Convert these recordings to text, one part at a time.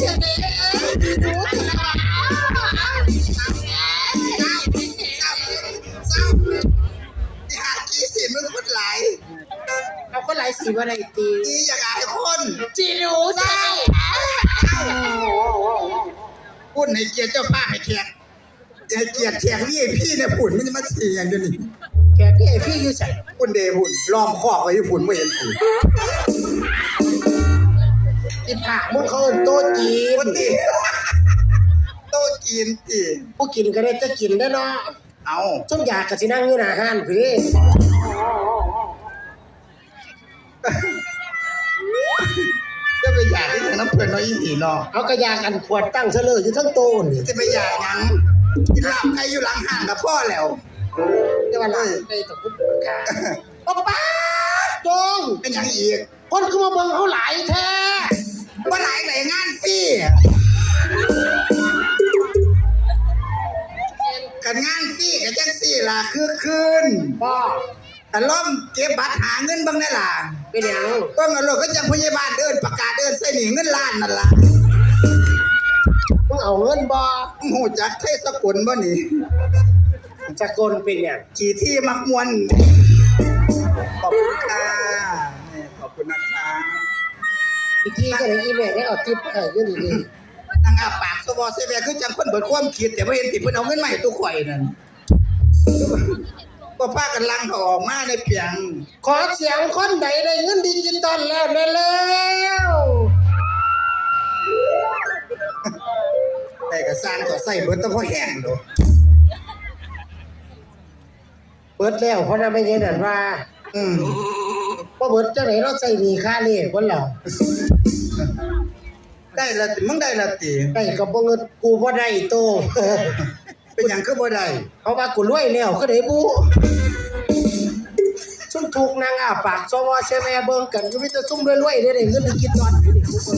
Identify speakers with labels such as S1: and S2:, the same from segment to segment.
S1: เถอะเลยเออหนูเถอะนะ
S2: เศร้าที่หากี่สิมึงคนไหลาย
S1: เอาคนหลายสีว่าไรตี
S2: อีอย่ากอายคน
S1: จีหนูเถอะ
S2: ปุ่นให้เกียรติเจ้าป้าให้แขกให้เกียรติแขกนี่พี่เนี่ยปุ่นมันจะมาเสียอย่างเดียวนี่
S1: แกพี่ไอพี่อยู่ใส่
S2: ปุ่นเดปุ่นล้อมคอกไว้ที่ปุ่นไม่เห็นปุ่น
S1: กินผักมึงเขาเอิ้นโต๊ะจีน
S2: ปุ่นตีโต๊ะจีนตี
S1: ผู้กินก็ได้จะกินได้อเนาะ
S2: เอา
S1: ส้มอยากกับสินั่งอยู่หน้าห้านพี่
S2: จะไปอยากที่ทางน้ำเพลินน้อยอีผีเนาะ
S1: เอากระยากันขวดตั้งเสลออยู่ทั้งโต๊ะนี่
S2: จะไปอยากหยังกินลาบใครอยู่หลังห่างกับพ่อแล้ว
S1: แต่ว่าเราไปตะกุบขาป้าป้าจง
S2: เป็นอย่างอีก
S1: คนคือมาเบิ่งเขาหลายแท้
S2: ว่าหลายไหนงานฟรีกันงานฟรีกันจังสี่ล่ะคือคืน
S1: ป้า
S2: แต่ล้อมเก็บบัตรหาเงินบ้างได้ล่ะ
S1: เป็นหยัง
S2: ต้องเอารถก็จังพยาบาลเดินประกาศเดินใส่หนีเงินล้านนั่นล่ะ
S1: มึงเอาเงินบ่
S2: หูจักเทศกุลบ่นี่
S1: จะกลเป็นหยัง
S2: ขี่ที่มักมวนขอบคุณค่ะ อี
S1: กทีก็เลยอีแม่ได้เอาทิปให้อยู่ดี
S2: นางอาปากสวอเซเวียคือจังคนเบิดความคิดแต่ไม่เห็นติเพิ่นเอาเงินใหม่ตัวข่อยนั่นก็พากันลังเขาออกมาในเพียง
S1: ๆขอเสียงคนใดได้เงินดิจิตอลแล้วได้แล้ว
S2: แต่ก็สร้างก็ใส่เบิดแตะพอแห้งโด
S1: เบิดแล้วเพราะนั้นไม่ใช่นั่นว่า
S2: อืม
S1: ว่าเบิดจังไหนเราใส่หนีค่าเลขคนเรา
S2: ได้ละติมึงได้ละติ
S1: ได้กับบ่เงินกูบ่ได้โต
S2: เป็นหยังคือบ่ได้
S1: เขาว่ากูรวยแล้วก็ได้บุซุ่มถูกนางอาปากสวใช่ไหมเบิ่งกันก็มีแต่ซุ่มรวยๆได้ได้เงินดิจิตอลอยู่นี่กูก็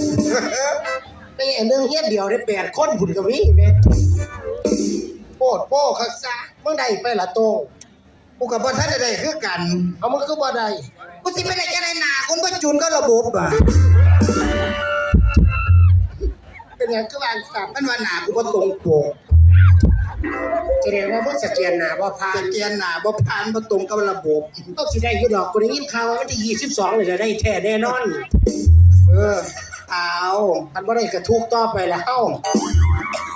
S1: ไม่ไอ้เรื่องเฮ็ดเดียวได้แปดคนพุ่นก็มีแม่โปดโป้คักซะมึงได้ไปละโต
S2: กูกับบ่ทันได้ได้คือกัน
S1: เอามึงคือบ่ได้
S2: กูสิไปได้จังได๋หน้าคนบ่จุนก็ระบบอะ
S1: เป็นหยังคือวางสับ
S2: มันว่าหน้ากูบ่ตรงปก
S1: แสดงว่ามึงสแกนหน้าบ่ผ่า
S2: ส
S1: น
S2: แกนหน้าบ่ผ่านบ่ตรงกับระบบ
S1: ต้องสิได้อยู่ดอกกูได้ยินข่าวว่าวันที่22นี่จะได้แท้แน่นอน
S2: เออเอา
S1: มันบ่ได้กระทุกต่อไปแล้วเฮา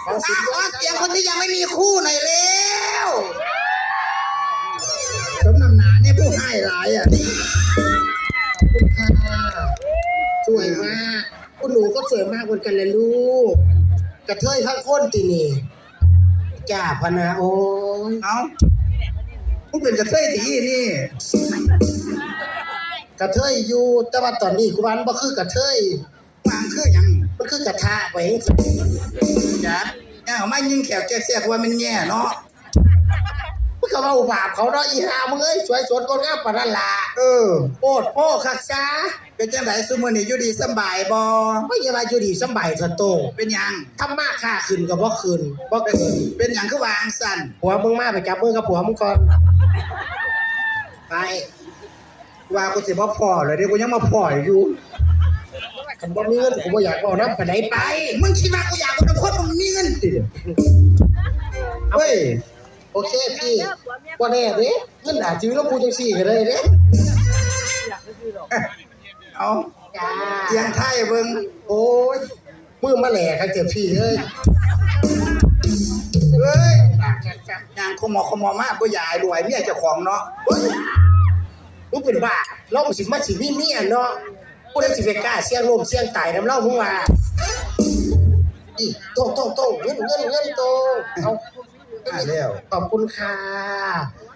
S1: เอาสิ
S2: ขอเสียงคนที่ยังไม่มีคู่หน่อยเร็ว เนี่ยผู้ให้หลายอะ
S1: คุณค่ะสวยมากคุณหนูก็สวยมากเหมือนกันเลยลูก กระเทยข้างคนตีนี่จ้าพะนะโอ้ย
S2: เอามึงเป็นกระเทยตีนี่
S1: กระเทยอยู่แต่ว่าตอนนี้กูวันบ่คือกระเทยวา
S2: งคือหยัง
S1: มันคือกระทะไป
S2: จ้ะย่าเอามายิงแขวแจ๊กแซกว่ามันแย่เนาะ
S1: มึงก็เว้าบาปเขาเนาะอีห่ามึงเอ้ยสวยสดงดงามปานนั้นล่ะ
S2: เออ
S1: โปดโป้คักซา
S2: เป็นจังไดซุมื้อนี้อยู่ดีสำบายบ่
S1: ไม่อย่ามาอยู่ดีสำบายเถอะโต
S2: เป็นหยัง
S1: ทำมาค่าขึ้นก็บ่ขึ้นบ่
S2: เป็น
S1: เกิน
S2: เป็นหยังคือวางสั่น
S1: ผัวมึงมาไปจับมือกับผัวมึงก่อนไป
S2: ว่ากูสิบ่พอเลยเดี๋ยวกูยังมาพออยู่
S1: คันบ่มีเงินกูบ่อยากเอานำไปไหนไป
S2: ไป มึงคิดว่ากูอยากเป็นคนมึงมีเงินติเฮ้ย
S1: โอเคพี่บ่าแน่เด้เงินอาจสิมีลงกูจังซี่ก็ได้เด้
S2: เอาเสียงไทยเบิ่ง
S1: โอ้ยมือมาแหล่ครับเจ้าพี่เอ้ย
S2: เฮ้ย
S1: จ้าจ้า
S2: ยางขมอขมอมากบ่อยากให้รวยเมียเจ้าของเนาะ
S1: มึงเป็นบ้าเราสิมาสิมีเมียเนาะผู้ใดสิไปกล้าเสี่ยงลมเสี่ยงตายน้ำเรามึงว่าอีโตงโตงโตงเงินเงินเงินโตงเอา
S2: อ่าแล้ว
S1: ขอบคุณค่ะ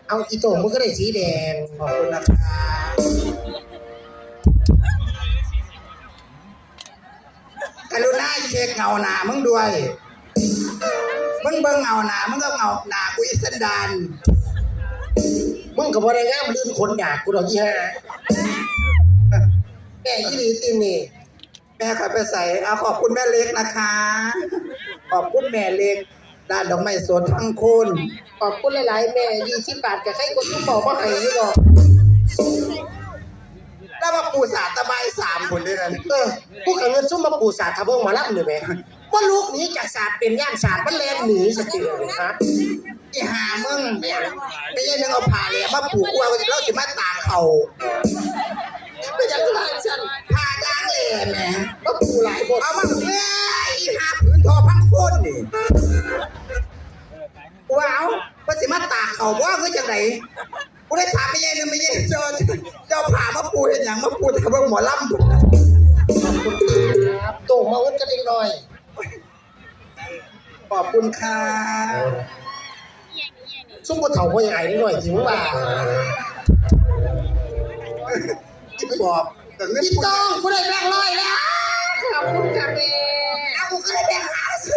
S1: เอาอีโตงมึงก็ได้สีแดง
S2: ขอบคุณนะคะกรุณาเช็คเงาหนามึงด้วย มึงเบิ่งเงาหนามึงก็เงาหนากูอีสันดาน
S1: มึงก็บ่ได้งามลื่นขนดากกูดอกอีห่าแม่อีหลีติมนี่
S2: แม่ขอไปใส่เอาขอบคุณแม่เล็กนะคะ ขอบคุณแม่เล็ก ด้านดอกไม้สดทั้งคุณ
S1: ขอบคุณหลายๆแม่ยี่สิบบาทกับใครก็ตุ้มบอกว่าให้อยู่ดอก
S2: แล้วมาปูสาดตะไบสามคนด้วยนั่น
S1: เออพวกเอาเงินซุ่มมาปูศาสตร์ทะเบิงหมาลับเลยแม่ว่าลูกหนี้จากศาสตร์เป็นย่านศาสตร์มันแลนหนีสติเลยครับ
S2: ไอ้หามึงเนี่ยไม่ใช่นึงเอาผ่าเหลี่ยมมาปลูกกูเอาแล้วสิมาตากเขา
S1: ไม่อยากจะให้ฉัน
S2: ผ่าด่างเลยแหม่
S1: มาปูหลายคน
S2: เอามาเอ้ย ว้าวว่าสิมาตากเขาว่าคือจังไดกูได้ถามไม่ใช่นึงไม่ใช่เจ้าเจ้าผ่ามาปูเห็นอย่างมาปูแต่เบิ่งหมอลำพุ่นน่ะ
S1: ครับโตมาวัดกันเองหน่อย
S2: ขอบคุณค่ะ
S1: ซุ่มบนเถาพ่อใหญ่นิดหน่อยจริงว่า
S2: ที่บอกแต่เงิน
S1: พี่
S2: พูด
S1: ต้องผู้ใดแบงค์ร้อยแล้วขอบคุณค่ะแม่
S2: เอากูก็ได้แบ่งหาซื้อ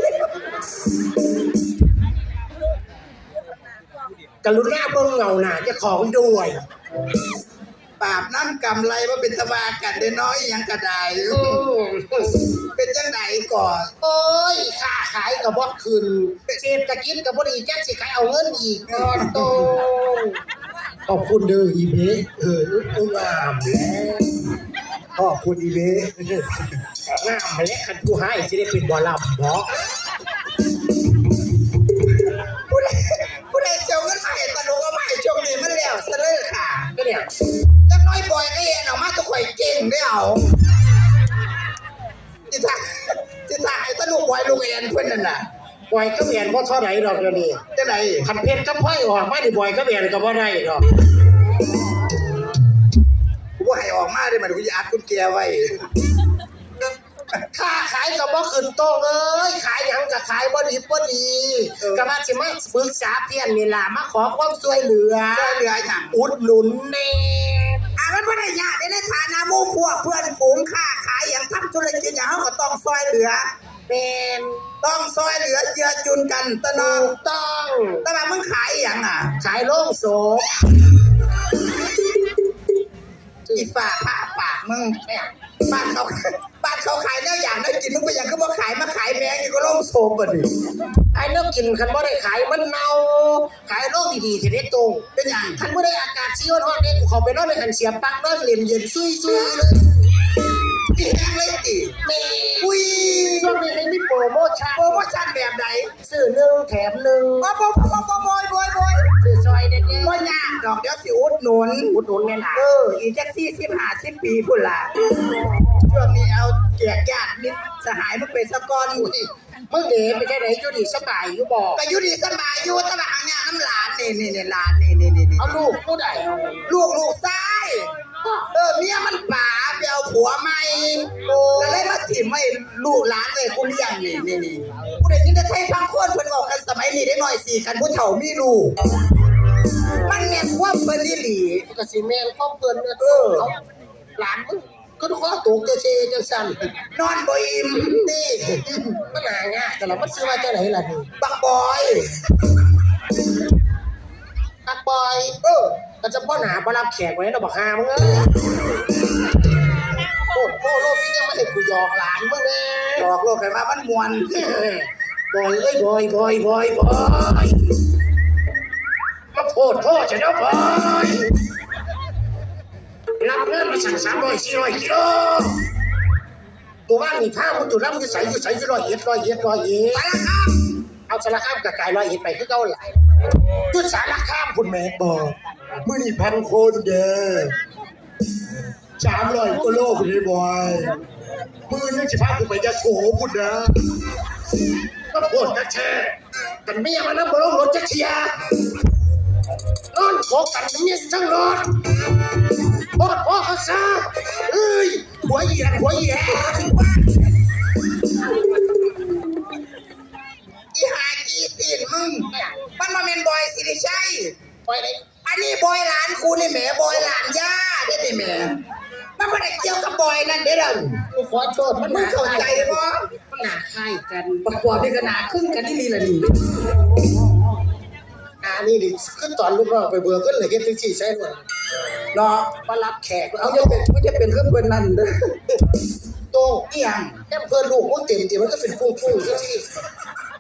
S1: กรุณาเบิ่งเงาหน้าเจ้าของด้วย
S2: ปราบน้ำกำไรว่าเป็นตะวากันได้น้อยยังกระได
S1: อืม
S2: เป็นจังไหนก่อน
S1: โอ้ยค่าขายกับบ่คืนเศรษฐกิจกับบ่ดีจักสิขายเอาเงินอีกก่อนโตขอบคุณเด้ออีเบเออเอองามแล้วขอบคุณอีเบงามแล้วคันกูให้สิได้เป็นบ่ลำบ่
S2: ผู้ แล้วซะเลยค่ะ
S1: ก็เนี่ย
S2: จังน้อยบ่อยก็เห็นออกมาทุกข่อยเก่งได้เอาจิตาจิตาให้ตะลุกบ่อยลูกเอ็นเพิ่อนนั่นน่ะ
S1: บอยก็เวียนบ่เท่าไหร่ดอกเดี๋ยวนี้
S2: จังไหน
S1: คันเพชรกับไพ่ออกมาดิบอยก็เวียนก็บ่ได้ดอก
S2: กูบ่ให้ออกมาได้มันกูจะอัดกุญแจไว้
S1: ค่าขายก็บ่ขึ้นโต๊ะเอ้ยขายหยังก็ขายบ่ดีบ่ดีก็มาสิมาปรึกษาเพี้ยนนี่ล่ะมาขอความช่วยเหลือ
S2: ช่วยเหลือหยัง
S1: อุดหนุนแน่
S2: อะมันบ่ได้ยากได้ในฐานะหมู่พวกเพื่อนฝูงค้าขายอย่างทำธุรกิจอย่างเฮาก็ต้องซอยเหลือ
S1: เป็น
S2: ต้องซอยเหลือเจือจุนกันตะนอ
S1: ถู
S2: ง
S1: กต้อง
S2: แต่ว่ามึงขายอย่างอะ
S1: ขายโล่งโศก
S2: อีฝ่าผ่าปากมึง บ้านเขาบ้านเขาขายเนื้ออย่างได้กินมึกไปอย่างก็มาขายมาขายแม่งอยู่ก็โล่งโซมบ่ดิ
S1: ไอ้เนื้อกินคันบ่ได้ขายมันเน่าขายโรคดีๆเสร็จได้ตรง
S2: เป็นอย่าง
S1: คันบ่ได้อากาศชีวันฮอดเนี่ยกูเขาไปนอนในหันเสียปักนอนเหลี่ยมเย็นซุยซุยเลย
S2: พี่แห้งเลยติ
S1: แม่
S2: อุ้ย
S1: ช่วงนี้ให้มีโปรโมชั่น
S2: โปรโมชั่นแบบไหน
S1: ซื้อหนึ่งแถมหนึ่ง
S2: โอ้ยโอ้ยโอ้
S1: ยโอ้ยโอ้ย ซอยเด็ด
S2: บ่ยากดอกเดี๋ยวสิอุดหนุน
S1: ๆอุดหนุนแน่ล่ะ
S2: เออ อีกจัก40 50ปีพุ่นล่ะช่วงนี้เอาแจกญาติมิตรสหายมึงไปซะก่อน
S1: มึงเด๋ไปแค่ไหนอยู่ดีสบายอยู่บอก
S2: ก็อยู่ดีสบายอยู่แตะบางเนี่ยน้ำหลานนี่นี่นี่หลานนี่นี่นี่นี่
S1: เอาลูกผู้ใด
S2: ลูกลูกซ้ายเออเมียมันป่าไปเอาผัวใหม่ก็เลยมาถิ่มให้ลูกหลานเลยคุณเลี้ยงนี่นี่นี่ผู้เด็กนี่จะใช้พังโคนเพิ่นบอกกันสมัยนี้ได้หน่อยสี่กันผู้เฒ่ามีลูก มันแม่นความเพิ่นอีหลี
S1: กสิแมนข้อมเกินเออเอาหลานมึงก็ต้องขอตกเจเจจังสั่น
S2: นอนบ่อิ่ม
S1: นี่มันหาง่ายแต่เรามันซื้อมาจากไหนล่ะนี่
S2: บักบอย
S1: ตักบอยเออก็จะพ่อหนาบ่รับแขกไว้เราบอกหามึงเอ้ยโอ้โหโลกพี่ยังไม่เห็นกูหยอกหลานมึงแน่
S2: บอกโลกกันว่ามันมวน
S1: บอยเอ้ยบอยบอยบอยบอยมา โพดโทษฉันแล้วบอยรับเงินมาสั่งสามร้อยสี่ร้อยกิโลตัวว่านมีผ้ามันตุล่ำอยู่ใส่อยู่ใส่อยู่ร้อยเอ็ดร้อยเอ็ดร้อยเอ็ด
S2: ไปละครับ
S1: เอาสารข้ามกับกายร้อยเอ็ดไปคือเก่าหลายยุดสารข้ามคุณแม่บอกมื่อนี่พันคนเด้อสามร้อยกิโลคุณนี่บอยมือนี่สิพาคุณไปจะโสคุณนะก็ปวดกระแชกันเมียมันนั่งบนรถจักรยา นนอนโขกกันเมียทั้งรถพอดพ่อเขาซะเอ้ยหัวเหยียดหัวเหยียด
S2: อีหากีซีนมึงมันมาเป็นบอยสิริชัย
S1: ไปเลย
S2: อันนี้บอยหลานกูนี่แหมบอยหลานย่าได้ดิแหมมันไม่ได้เกี่ยวกับบอยนั่นเด้อเด้อ
S1: กูขอโทษมัน
S2: มึงเข้าใจบ่
S1: มันหนาคล้ายกัน
S2: ประกอบด้วยกันหนาครึ่งกันนี่นี่ละนี่
S1: อ่านี่ดิขึ้นตอนลูกน้องไปเบื่อขึ้นเลยเก็บติ๊กซี่ใช่ไหม
S2: เนาะ
S1: มารับแขก
S2: เอา
S1: อา
S2: จะเป็นมันจะเป็นเครื่องเปิ้นนั่นเด้อ
S1: โต
S2: อีหยัง
S1: แค่เพื่อนลูกมันเต็มทีมันก็เป็นพุ่งพุ่งๆที่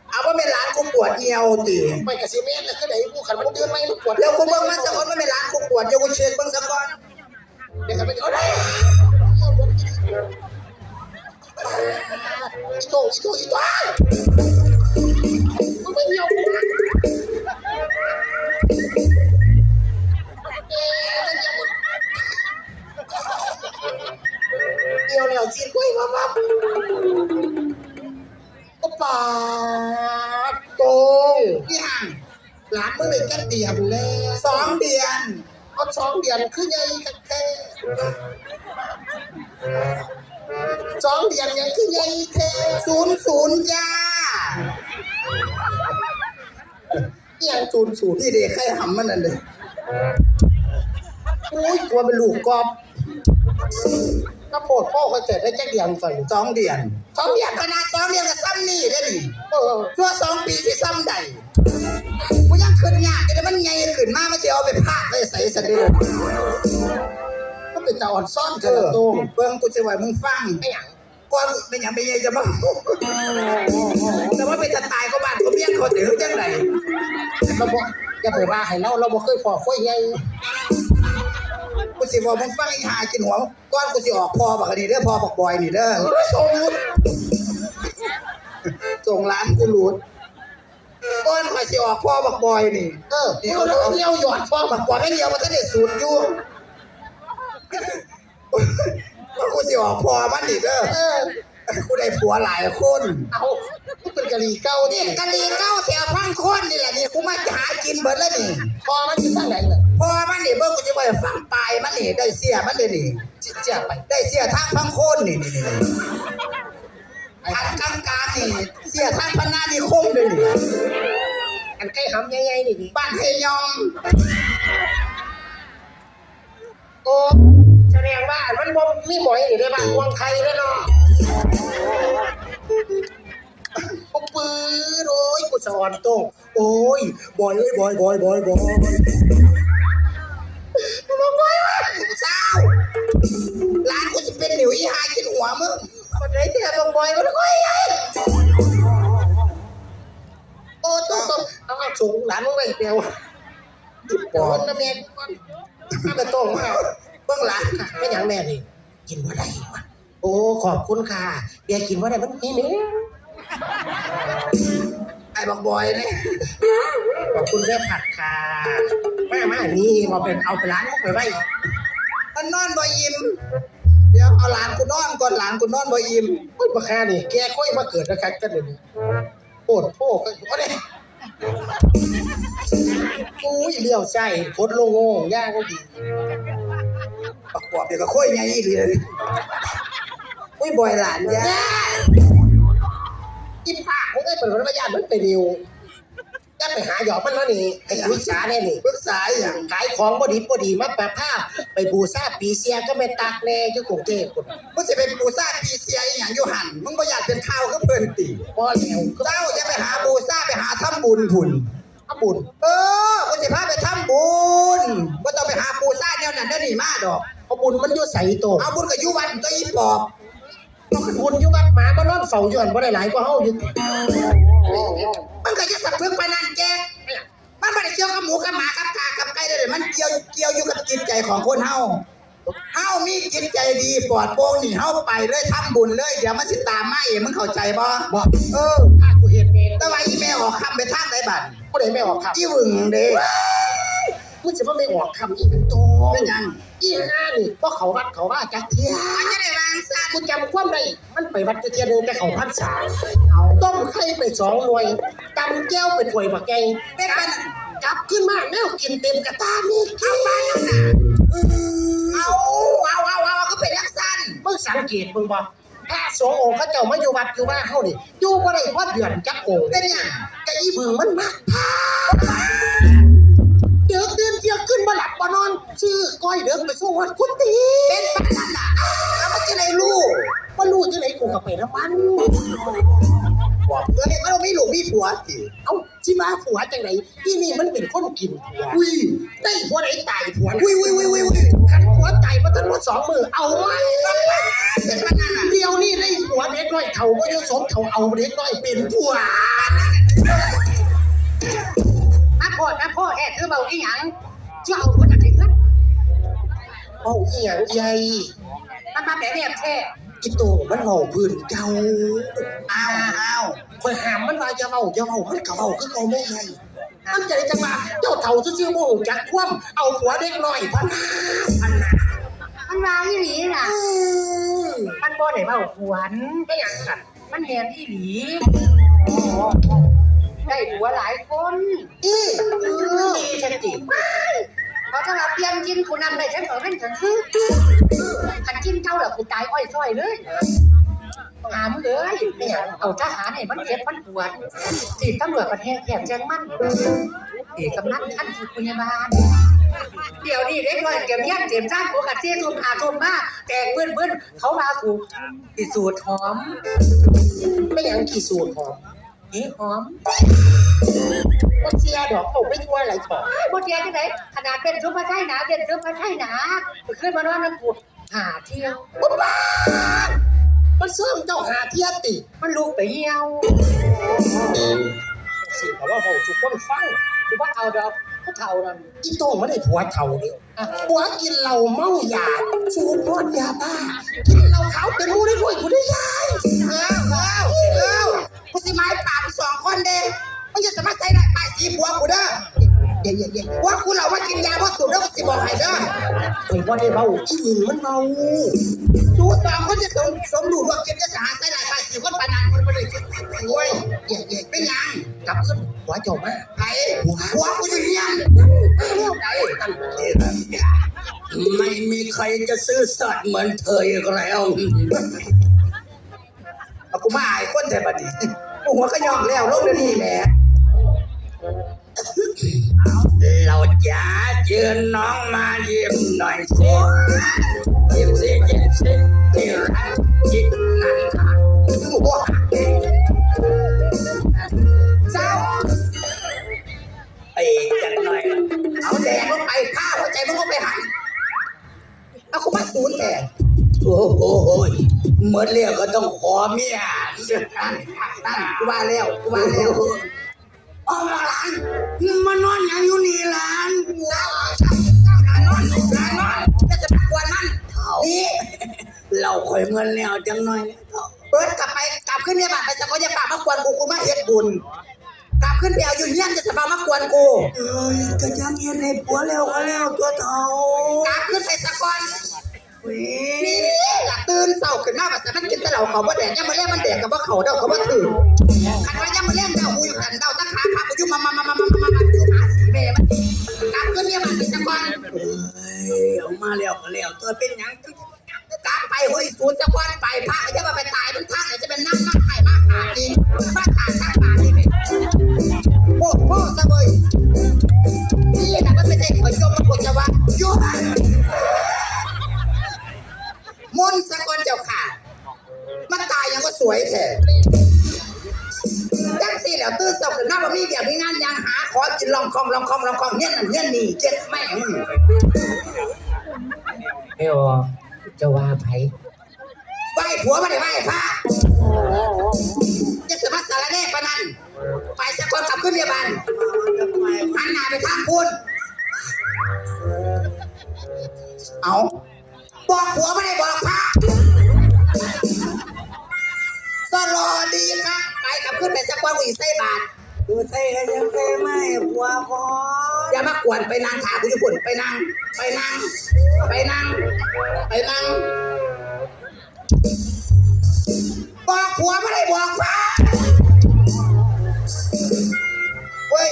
S2: เอาว่าเป็นร้านกูปวดเหี่ยวติ
S1: ไม่กระซิเมนแล้วก็ไหนผู้ขันมันเดือนไม่มันปวด
S2: แล้วกูเบิ่งมันสักคนมันเป็นร้านกูปวดเดี๋ยวกูเช็คเบิ่งสักก่อน
S1: เดี๋ยวเขาไปเอาได้อีโตอีโตอีโตมึงไม่เอาหัว เดียวแล้วจีนกุ้ยมาบ้าก็ปาดโตง
S2: พี่ห่าง
S1: หลานมึงเลยแค่เดียมแล้ว
S2: สองเดือน
S1: เอาสองเดือนคือไงกันแท้สองเดือนยังคือไงแท้
S2: ศูนย์ศูนย์จ้า
S1: ยังจูนสูตร
S2: ที่เด็กใครหำมันนั่นเลย
S1: โอ้ยกลัวเป็นลูกกอบถ้าโพดพ่อเขาเจ็ดได้แค่เดือนใส่
S2: สองเดือน
S1: สองเดือน
S2: ขนาดสองเดือนก็ซ้ำนี่ได้ดิ
S1: เออ
S2: ชั่วสองปีที่ซ้ำใดกูยังขึ้นยากแต่มันไงขึ้นมาไม่ใช่เอาไปพาดไปใส่สะดือ
S1: ก็เป็นตาอ่อนซ่อน
S2: เอ
S1: เธอ
S2: อ
S1: โตง
S2: เบิ่งกูจะไหวมึงฟัง
S1: ไม่หยัง
S2: ก่อนเป็นอย่างเป็นไงจะมาแต่ว่าเป็นสไตล์เขาบ้านเขาเบี้ยงเขาถือจังไหน
S1: เราบอกอย่าไปว่าให้เราเราบ่เคยพอคุยไง
S2: กูสิบอกมึงฟังอีหากินหัวก้อนกูสิออกพอบักนี่เด้อพอบักบอยนี่เด้อ
S1: เฮ้ยโตง
S2: ส่งร้านกูหลุดก้อนข่อยสิออกพอบักบอยนี่
S1: เออเดี๋ยวเราเลี้ยวหยอดพอ
S2: บัก
S1: ก
S2: บอยไม่เดียวมันก็ได้สูตรอยู่ กูสิออกพอมันนี่เด้อ
S1: เออ
S2: กูได้ผัวหลายคน
S1: เอาเป็นกะหรี่เก้า
S2: นี่
S1: เนี่ย
S2: กะลีเก้าแถวพังคนนี่แหละนี่กูมาหากินเบิดแล้วนี่
S1: พอมันจะสร้างไหนเนี่ย
S2: พอมันนี่เบิ่งกูจะไปฟังปลายมันนี่ได้เสียมันเลยนี่
S1: จิเจียไป
S2: ได้เสียทางพังโคนนี่นี่นี่พันกลางกลางนี่เสียทางพนานิคมเลยนี่
S1: อันใกล้หำใหญ่ๆนี่ดิ
S2: บ้านเฮยอง
S1: โอ้แสดงว่าอัน มันบ่มีหมอยนี่ได้บ้านวงไทยแล้วเนาะโอ้ปื้อโอ้ยกูสอนโตงโอ้ยบอยเอ้ยบอยบอยบอยบอยบอกบอยว่า
S2: เศร้าร้านกูจะเป็นหนิวอีหากินหัวมึง
S1: คนไหนที่บอกบอยมันค่อยใหญ่โอ้โตงโตงเอาเอาสูงหลานมึงไปเดียวปอนนะแม่ถ้าไปโตงมา
S2: เบื้องหลัง
S1: ไม่อย่างแม่นี่กินว่าได้วะโอ้ขอบคุณค่ะเบียร์กินว่าได้มันนี่นี่
S2: ไอ้บอกบอยเนี่ย
S1: ขอบคุณแม่ผัดค่ะแมามานี่มาเป็นเอาไปร้านมุกไปไว้
S2: มันนอนบ่ยิ้มเดี๋ยวเอาหลานกูนอนก่อนหลานกูนอนบ่ยิ้ม
S1: โอ้ยมาแค่นี่แกค่อยมาเกิดนะครับกันเลยนี่โปดโป้ก็โอ้ยอุ้ยเลี้ยวใส่พดโลงโง่ย่างก็ดี
S2: ประกอบเดี๋ยวก็ค่อยไงอีหลีเลยอุ้ยบอยหลานยา
S1: อีปากมึงไอ้เปิดพระญาติมันไปเร็วจะไปหาหยอกมันแล้วนี่ไอ้วิชาแน่นี่
S2: ปรึกษาอย่าง
S1: ขายของบดีบดีมาแปะผ้าไปบูซาปีเสียก็ไม่ตักแน่อยู่กรุงเทพคน
S2: มึงจะเป็นปูซ่าปีเสียอหย่างอยู่หันมึงบ่อยากเป็นข้าวก็เพิ่นติ
S1: พอแล้วก็
S2: เจ้าจะไปหาปูซ่าไปหาทำบุญผุน
S1: ทำบุญ
S2: เออกูสิพาไปทำบุญบ่ต้องไปหาปูซ่าแนวนั้นเด้อนี่มาดอก
S1: เอาบุญมันอยู่ใส่โต
S2: เอาบุญกับอยู่วัดก็อีปอบ
S1: เอาขึ้นบุญอยู่วัดหมาก็นอนเฝ้าอยู่อันบ่ได้หลายกว่าเฮาอยู่
S2: มันก็จะสับเพิ่งไปนั่นแกมันไม่ได้เกี่ยวกับหมูกับหมากับกากับไก่ได้เลยมันเกี่ยวเกี่ยวอยู่กับจิตใจของคนเฮาเฮามีจิตใจดีปลอดโปร่งนี่เฮาไปเลยทำบุญเลยเดี๋ยวมันสิตามมาเองมึงเข้าใจบ่
S1: บ่
S2: เออ
S1: ถ้ากูเห็นเอง
S2: แต่ว่าอีแม่ออกคำไปทางไหนบัด
S1: บ่ได้ไม่ออกคำ
S2: อีหวึงเด้
S1: มึงสิว่าไม่ออกคำอีกโต
S2: เป็นหยัง
S1: อีห่านี่บ่เขาวัดเขาว่าจักเที่ย
S2: มันจะได้วางซ่า
S1: กูจำความได้มันไปวัดเที่ยเดินแต่เขาพรรษาเอาต้มไข่ไปสองหน่วยตำแก้วไปถ้วยบักแกง
S2: เป็นปานนั้น
S1: กลับขึ้นมาแนวกินเต็มกระตามี
S2: เอาไปนั่นน่ะเอาเอาเอาเอาก็เป็นลักษัน
S1: มึงสังเกตมึงบ่พระสงฆ์องค์เขาเจ้ามาอยู่วัดอยู่ว่าเฮานี่อยู่บ่ได้พอเดือนจักองค์
S2: เป็นหยัง
S1: กะอีบึงมันมักพาเดือก เดือนเที่ยงขึ้นบ่หลับบ่นอนซื้อก้อยเดือกไปส่งวัดกุฏิ
S2: เป็นปานนั้นน่ะเอามาจะได้รู้
S1: บ่รู้จังไดกูก็ไปน้ำมัน
S2: บอกเพื่อนนี่มันไม่หลูกมีผัวสิ
S1: เอ้าสิมาผัวจังไดอีนี่มันเป็นคนกินผัว
S2: อุ้ย
S1: ได้ผัวไหนตายผัว
S2: อุ้ยอุ้ยอุ้ยอุ้ยอุ้ย
S1: คันผัวตายบ่ทันบ่สองมือเอาไหม
S2: เป็นปานนั้นน่ะ
S1: เดี๋ยวนี้ได้ผัวเด็กน้อยเฒ่าบ่อยู่สมเฒ่าเอาเด็กน้อยเป็นผัว
S3: มาโพดมาโพดแอบคือเบาอีหยังเจ้าเอาคนจากไหนเงิน
S1: เว้าอีหยังใหญ่
S3: มันมาแบบแบบแท้
S1: อีโตมันเว้าพื้นเก่า
S2: อ้าวอ้าว
S1: คอยห้ามมันว่าอย่าเว้าอย่าเว้ามันก็เว้าคือเก่าแม่ใหญ่มันจะได้จังว่าเจ้าเฒ่าซื่อๆบ่ฮู้จักความเอาผัวเด็กน้อยพันนาพันนา
S3: มันมาอีหลีน่ะ
S1: อือ
S3: มันบ่ได้เว้าขวนไม่หยังกันมันแม่นอีหลีได้ผัวหลายคน
S1: อีเออ
S3: ดีฉันจิ เพราะถ้าเราเปลี่ยนกินกูนำได้ฉันก็เป็นฉันคือขันกินเท่าแล้วกูตายอ้อยซ้อยเลยหามเลยไม่อยากเอาทหารเนี่ยมันเจ็บมันปวดสีตำรวจประเทศแขกแจ้งมันเอกำนันท่านคือพยาบาลเดี๋ยวนี้เด็กน้อยเก็บยันเก็บจ้างกูกัดเตี้ยทุนหาทุนมาแตกเบิ้นเบิ้นเขามากูติดสูตรหอม
S1: ไม่ยังกี่สูตรหอม
S3: นี่หอม
S1: บ่เสียดอกเอาไปทั่วหลายถอ
S3: ไอ้บทเรียนที่ไหนขนาดเป็นซุปเปอร์ไทยหนาเป็นซุปเปอร์ไทยหนาขึ้นมานอนนั่นกูหาเที่ยว
S1: บ่บ้ามันเสื่อมเจ้าหาเทียติ
S3: มันลูกไปเหี่ยว
S1: สิเพราะว่าเขาทุกคนฟัง
S3: กูว่าเอาดอกกูเท่านั้น
S1: อีโต้งไม่ได้ผัวเฒ่าดิ
S3: อะ
S1: ผัวกินเหล้าเมายาสูบพอดยาบ้ากินเหล้าขาวเป็นมูได้ด้วยกูได้ยาย
S2: เอ้าเอ้าเอ้ากูสิไม้ปราบส องคนเด้มึงอย่าสามารถใส่ได้ป้ายสีผัวกูเด้อ
S1: เย็นเย็นเย็น
S2: ว่ากูเราว่ากินยาเพราะสูบแล้วกูสิบอกให้เด้อ
S1: ไอ้ว่าได้เบาอีหญิงมันเบา
S2: สูสองคนจะสมสมดูว่ากินจะสหาใส่ได้ป้ายสีคนปานนั้นคนบ่ได้คิดโอ้ย
S1: เย็นเย็น
S2: เป็นหยัง
S1: กลับขึ้นหัวเจ้ามา
S2: ไผผัวกูอยู่เฮียน
S1: เร็วไหนตั้ง
S2: ไม่มีใครจะซื้อสัตว์เหมือนเธออีกแล้วเอากูมาอายคนแต่บัดนี้กู หัวก็ยอมแล้วลงเดี๋ยวนี้แหละเราจะเชิญน้องมาเยิ้มหน่อยสิยิ้มสิยิ้มสิที่รักยิ้มนั่นค่ะหัวเศร้าไปจังหน่อย เอาแดงลงไปผ้าหัวใจมันก็ไปหันเอาคุณมาศูนย์แต่โอ้โห เมื่อเรียกก็ต้องขอเมียตั้นตั้นกูว่าแล้วกูว่าแล้วออกมาหลานมานอนอย่างอยู่นี่หลานเจ้าเจ้าเจ้าหลานนอนหลานนอนจะจะไปกวนมันนี่เราคอยเงินแล้วจังหน่อยเปิดกลับไปกลับขึ้นเนี่ยบ้านไปจะก็จะฝากมากวนกูกูมาเฮ็ดบุญกลับขึ้นไปเอาอยู่เฮียนจะสบายมากวนกูเอ้ยก็ยังเฮ็ดให้ผัวแล้วก็แล้วตัวเฒ่ากลับขึ้นไปสะก่อน นี่ลักตื่นเศร้าขึ้นมาว่าสมันกินแต่เหล้าเขาบ่แดกยังมาเล่นมันแดกกับว่าเขาเดาเขาบ่ถือคันว่ายังมาเล่นเดาหูอยู่กันเดาตะขาขาไปอยู่มามามามามามามาอยู่หาสีแม่มันกลับขึ้นเนี่ยมันไปสะก่อนเอ้ยเอามาแล้วก็แล้วตัวเป็นหยังกลับไปหัวอีศูนย์สะก่อนไปพระจะมาไปตายมันทางไหนจะเป็นนั่งมาไข่มาขาดอีกมาขาดทา วยแท้จังสี่แล้วตื่นเช้าขึ้นมาบ่มีเดี๋ยวมีงานยังหาขอกินลองคองลองคองลองคองเงี้ยนั่นเงี้ยนี่เจ็ดแม่ง
S1: เอวจะว่าไผ
S2: ไหว้ผัวไม่ได้ไหว้พระจะสมัครสารแน่ปะนันไปสกลกลับขึ้นเรียบันหันหน้าไปทางคุณเอาบอกผัวไม่ได้บอกพระ ดีครับไปกลับขึ้นไปสักวันกูอีกไส้บาทดูไส้ก็ยังไส้ไม่กลัวคออย่ามากวนไปนั่งขาคุณญี่ปุ่นไปนั่งไปนั่งไปนั่งไปนั่งบอกผัวไม่ได้บอกพระเว้ย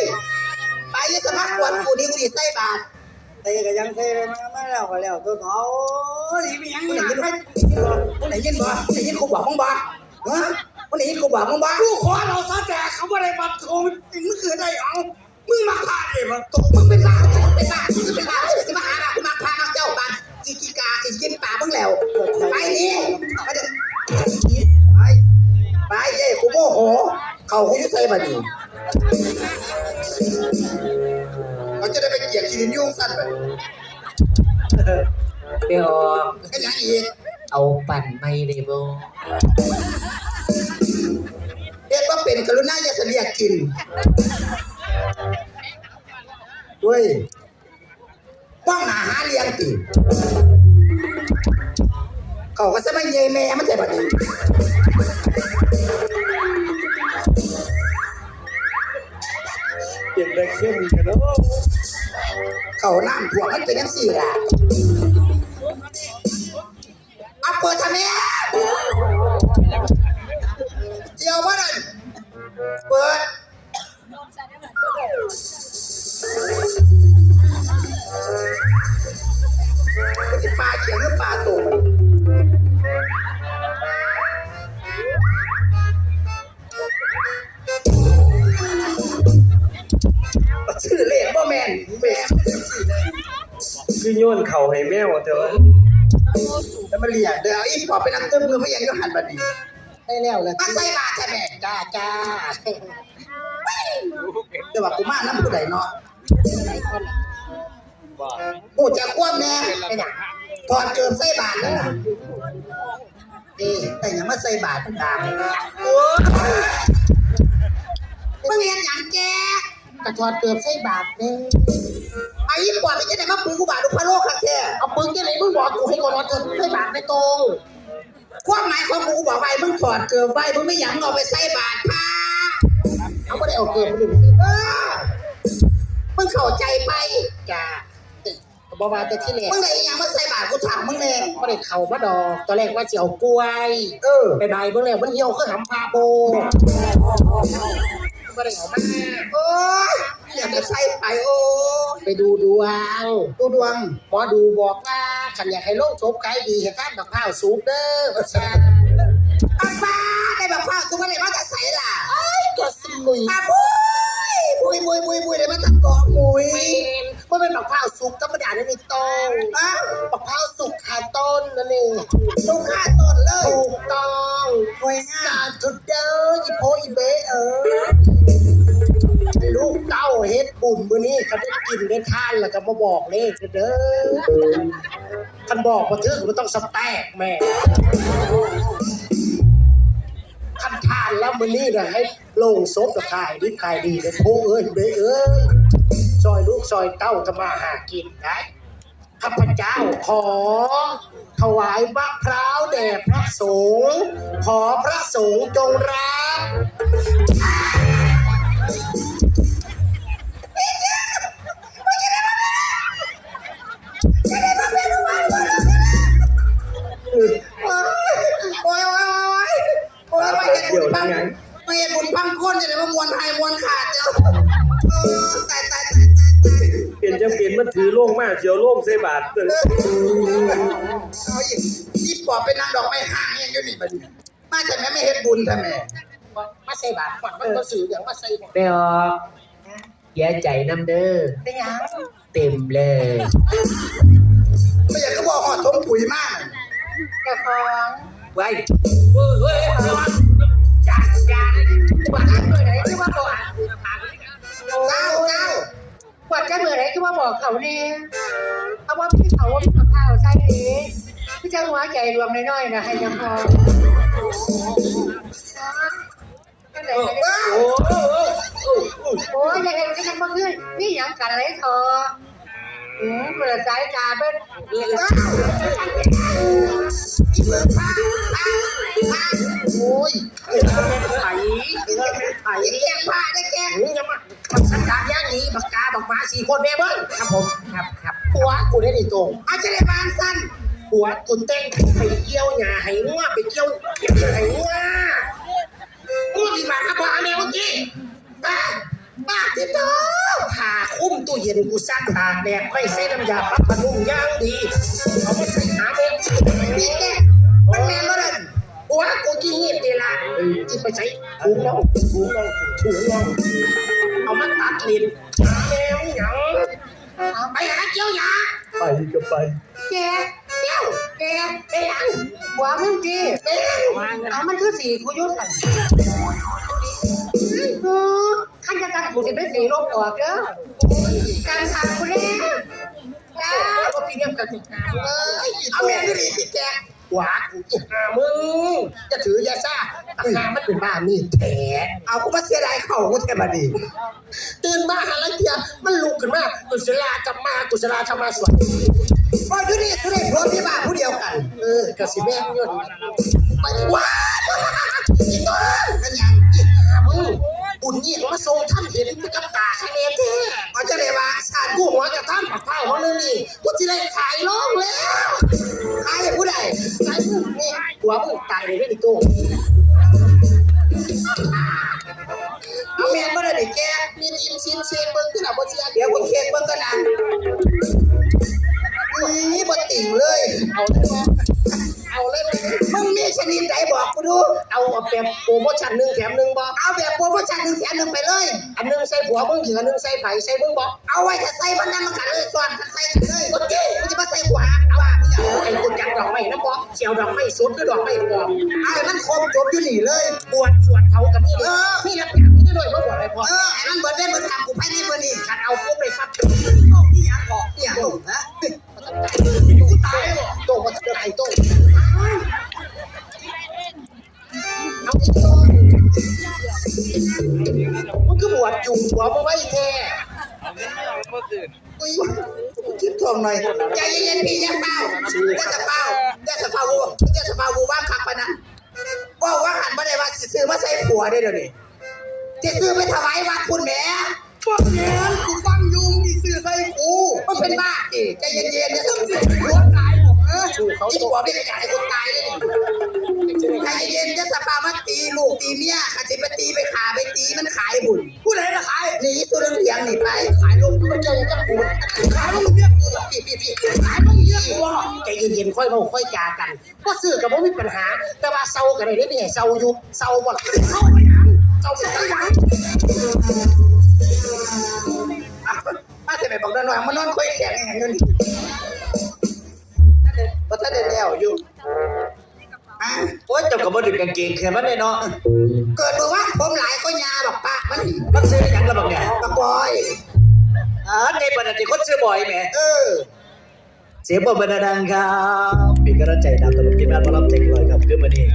S2: ไปอยี่สมัครกวนกูดีกูอีกไส้บาท
S4: ตีก็ยังตีเลยมันไม่แล้วก็แล้วตัวเขาดีมียัง
S2: มึง
S4: ห
S2: ไหน
S4: นัก
S2: ยินบ่มึงไหนยินบ่มึงไหนยินกูบอกมึงบ่ฮะ มึงไหนยินกูบอกมึงบ่
S4: ลูกขอเราซะแต่เขาไม่ได้บัตรโควิดมึงคือได้เอามึงมาพาดิมันตก
S2: มึงเป็นบ้ามึงเป็นบ้ามึงเป็นบ้ามึงจะมาหาบ้ากูมาพามาเจ้าบ้านจีกีกาจีกินป่ามึงแล้วไปนี่ไปเดี๋ยวไปไปเย่กูโมโหเขากูยุ่ใส่บัดนี้เขาจะได้ไปเกลียดกินยุ่งสั้นไป
S1: เดี๋ยว
S2: ก็ยังอีก
S1: เอาปั่นไม่ได้บ่
S2: เรียกว่าเป็นกรุณาอย่าเสลียกกินด้ยป้องหาหาเลี้ยงติเขาก็จะไม่เยยแม่มันแต่บัดนี้
S5: เปลี่ยนแบคเข้มกันเนาะ
S2: เขาน้ำท่วมมันเป็นยังสี่ล่ะเอาเปิดทำไมเจียวว่านั่น เปิดมันจะปลาเขียวหรือปลาตุ่มชื่อเลขบ่แมนแม่น
S5: คือโยนเข่าให้แมวเถอะ
S2: แล้วมาเรียกเดี๋ยวเอาอีปอบไปนั่งเติมเงินไม่ยังก็หันบัดนี้
S1: ได้แล้วละ
S2: มาใส่บาตรใช่ไหม
S1: จ้าจ้า
S2: เดี๋ยวว่ากูมาน้ำผู้ใดเนาะกูจะควบแน่
S1: เป็นอย่าง
S2: ถอดเกินใส่บาตรแล้วนะเอ๊ะแต่ยังมาใส่บาตรตามโอ้ยมึงเห็นหยังแก
S1: กระชอนเกือบใส่บาทเด้
S2: ไอ้ปอบไปจะไหนมาปืนกูบาทดูพะโลกครับแก
S1: เอาปึงที่ไหนมึงบอกกูให้กรอเกือบใส่บาทไม่ตรง
S2: ความหมายของกูบอกไว้มึงถอดเกินไว้มึงไม่หยังเอาไปใส่บาตรพระ
S1: เอาไม่ได้เอาเกือบมาดู
S2: เออมึงเข้าใจไป
S1: จ้าบอกว่าแต่ที่แรก
S2: มึงไหนยังมาใส่บาตรกูถามมึงแน่
S1: ไม่ได้เข่ามาดอกตอนแรกว่าจะเอากล้วย
S2: เออ
S1: ไปใบเบิ่งแล้วมันเหี่ยวคือหำพาโบ ไม่ได้เอามา
S2: โอ้ยอยากจะใส่ไปโอ้ย
S1: ไปดูดวง
S2: ดูดวง
S1: หมอดูบอกว่าขันอยากให้โลกโฉบขายดีเหตุการณ์ดอกข้าวสูบเด้อว่าซ่า
S2: อาป้าได้แบบข้าวสุกอะไรมาจะใส่ล่ะ
S1: ก็สมุย
S2: อาบุย บุยบุยบุยบุยเลยมาจากเกาะมุย
S1: ไม่เป็นดอกข้าวสุกธรรมดานี่มีต้น
S2: อ้าว
S1: ดอกข้าวสุกขาต้นนั่นเอง
S2: ลูกค้าต้นเลย
S1: ถูกต้อง
S2: หน่วยงา
S1: สานธุเด้ออีโพอีเบเออลูกเต้าเฮ็ดบุญมื้อนี้เขาได้กินได้ทานแล้วก็มาบอกเลขเด้อคันบอกบ่ถึงมันต้องสแต็กแม่คันทานแล้วมื้อนี้น่ะให้ โลงศพก็ขายดีขายดีเด้อโพเอ้ยเบเอ้ยซอยลูกซอยเต้าจะมาหากินได้ข้าพเจ้าขอ ถวายมะพร้าวแด่พระสงฆ์ขอพระสงฆ์จงรับ
S2: โอ้ยโอ้ยโอ้ยโอ้ยโอ้ยไม่เห็นบุญพังไม่เห็นบุ ญพังคนจะได้มามวนไทยมวนขาดเจ้าเออตายตายตายตายตาย
S5: เปลี่ยนจะเปลี่ยนมันถือโล่งมากเสียวโล่งใส่บาทเด้อ
S2: เอาอีกที่ปอบเป็นนางดอกไม้ห่างอย่างอยู่นี่บัดนี้มาแต่แม่ไม่เห็นบุญทำไม
S1: มาใส่บาตรก่อนมันก็สื่ออย่างมาใส่บาตร
S6: ไปออกแย่ใจน้ำเด้อ
S1: เป็นหยัง
S6: เต็มเลย
S2: ไม่อยากก็บอกหอดทมปุ๋ยมาก
S1: เจ้าของ
S6: ไว้
S1: เฮ้ยเฮ้ยจ้าจ้าว่าจ้าเมื่อไหร่ที่ว่าบอก
S2: เจ้าเจ้า
S1: ว่าจ้าเมื่อไหร่ที่ว่าบอกเขาเนี่ยเอาว่าพี่เขาว่าพี่ข้าวใช่ไหมพี่เจ้าหัวใจรวมน้อยๆนะให้เจ้าของก็ไหนก็ได้
S5: โอ้โห
S1: โอ้ยยังไงก็ยังมาขึ้นนี่ยังกันอะไรเธอ อืมเปิดสายตาเป็น
S2: โอ้ย
S1: ไถไถ
S2: ไอ้แกงผ้าได้แกง
S1: มึงจะมาทำสัญญาย่างนี้บักกาบักมาสี่คนแม่เบิ้งครับผมครับครับหัวกูได้ดีตรง
S2: อาจจะได้บานสั้น
S1: หัวตุนเต้งไปเกี่ยวหญ้าให้งัวไปเกี่ยวให้งัวงัวกี่บาทครับพ่อแม่เมื่อกี้ บ้าบ้าที่เธอผ่าคุ้มตู้เย็นกูซักตากแดดค่อยใส่น้ำยาปรับผ้านุ่มย่างดีเอาไปใส่หาเม็ด
S2: นี่แกมันแมนบ่เด่น
S1: หัวกูกี่หียบดีละที่ไปใส่ถุงแล้วถุงแล้วถุงแล้วเอามาตัดลิ้นแมวหยังไปหาเกี่ยวหญ้า
S5: ไปก็ไป
S1: แกเจ้าแกไปยังหัวมึงจีไปยังเอามันคือสีกูยุ่งกัน ขั้นจะการกูจะเป็นสีลบออกเด้อการทำกูแล้วแก
S3: จ้าว่าพี่เนี่ยกับหาเอ้ย
S2: เอาแม่นี่ดิพี่แก
S1: หวากูอีหามึงจะถือยาซ่าหามันเป็นบ้านี่แท้
S2: เอากูมาเสียดายเข่ากูแทบมาดี
S1: ตื่นมาหาลังเทียมันลุกขึ้นมากุศลากลับมากุศลากลับมาสวย
S2: ว่าอยู่นี่สุดเลยพร้อมที่บ้าผู้เดียวกัน
S1: เออกระสิแม่งยนต์
S2: ไปว้าอีตัวกันยัง
S1: หามึงบุญยิ่งมาทรงท่านเห็นกับตาคะแนนแท้
S2: เอาจะได้ว่าสาร
S1: กูหัวกระท่านปักเท้าของนึงนี่กูจะได้ขายร้องแล้ว
S2: ใครผู้ใด
S1: ขายมึงนี่หัวมึงตายเลยได้ดิโก้
S2: เอาแม่ไม่ได้ดิแก
S1: มีทีมซีนเซียนเบิ้งที่หน้าบ่เสีย
S2: เดี๋ยวกูเช็คเบิ่งกันนะนี่บ่ติ่งเลย
S1: เอาเลยบ่ เอาเลยบ่
S2: มึงมีชนิดใดบอกกูดู
S1: เอาแบบโปรโมชั่นหนึ่งแถมหนึ่งบ่
S2: เอาแบบโปรโมชั่นหนึ่งแถมหนึ่งไปเลย
S1: อันหนึงใส่ผัวมึงอีกอันหนึงใส่ไผ่ใส่มึงบ่
S2: เอาไว้ถ้าใส่มันนั่นมันกันเลยส่วนกันใส่กันเลยโอเคกูจะมาใส่ขวาเอาว่ามึงอยาก
S1: ไอ้กูจักดอกไม้นะบ่เสียวดอกไม้สุดหรือดอกไม้ปลอม
S2: เอาให้มันคมจบอยู่นี่เลย
S1: บวชสวดเขากับนี่เลยนี่รับอย่างนี้ด้วยบ่บวชอะไรพอ
S2: เออให้มันเบิดได้เบิดทำกูภายในเบิดนี่
S1: ขัดเอาปุ๊บเลยครับ
S2: นี่ยังบอกนี่ยังบอกนะ
S1: กู ตายบ่โตมาตายโตเอาอีกตัวมึงคือบวชจุ่มหัวมึงไว้แท้
S2: อุ้ยคิดทวงหน่อยใจเย็นๆพี่อย่าเป้าอย่าจะเป้าอย่าจะเป้าวูอย่าจะเป้าวูบ้างคักปะนะว่าว่าหันมาได้ว่าซื้อมาใส่ผัวได้เดี๋ยวนี้จะซื้อไปถวายวัดคุณแม่ พวกแหม่กูฟังยุงที่ซื้อใส่กูมันเป็นบ้าจีใจเย็นๆอย่าต้องสิหัวตายหมดเอออีผัวไม่ได้อยากให้คนตายเลยใจเย็นๆจะสภามาตีลูกตีเมียอาจจะไปตีไปขาไปตีมันขายบุญผู้ใดมาขายหนีสุรเถียงหนีไปขายลูกมันเจอกับกูขายมึงเรียกูพี่พี่พี่ขายมึงเรียกู
S1: ใจเย็นๆค่อยเมาค่อยจากันก็ซื้อกับบ่มีปัญหา แต่ว่าเซากันได้ไม่ใช่เซาอยู่เซาบ่ล่ะเซาไปหยังเซาไปยัง
S2: มาแต่ไปบอกน้อยๆมันนอนคุยแข็งอย่างนี้เพราะถ้าได้แล้วอยู่อะ
S5: โอ้ยเจ้าก็บ่ดึงกางเกงแค่มันได้เนาะ
S2: เกิดมาว่าผมหลายก็ยาบอกปะมัน
S5: มันซื้อหยังละบักเนี่ย
S2: ปะบอย
S5: อ่าในปานนั้นที่คนซื้อบ่อยแหม
S2: เออ
S5: เสียงบ่เบิ่นดังครับเป็นกำลังใจตามตลกทีมงานหมอลำใจลอยครับคือมื้อนี้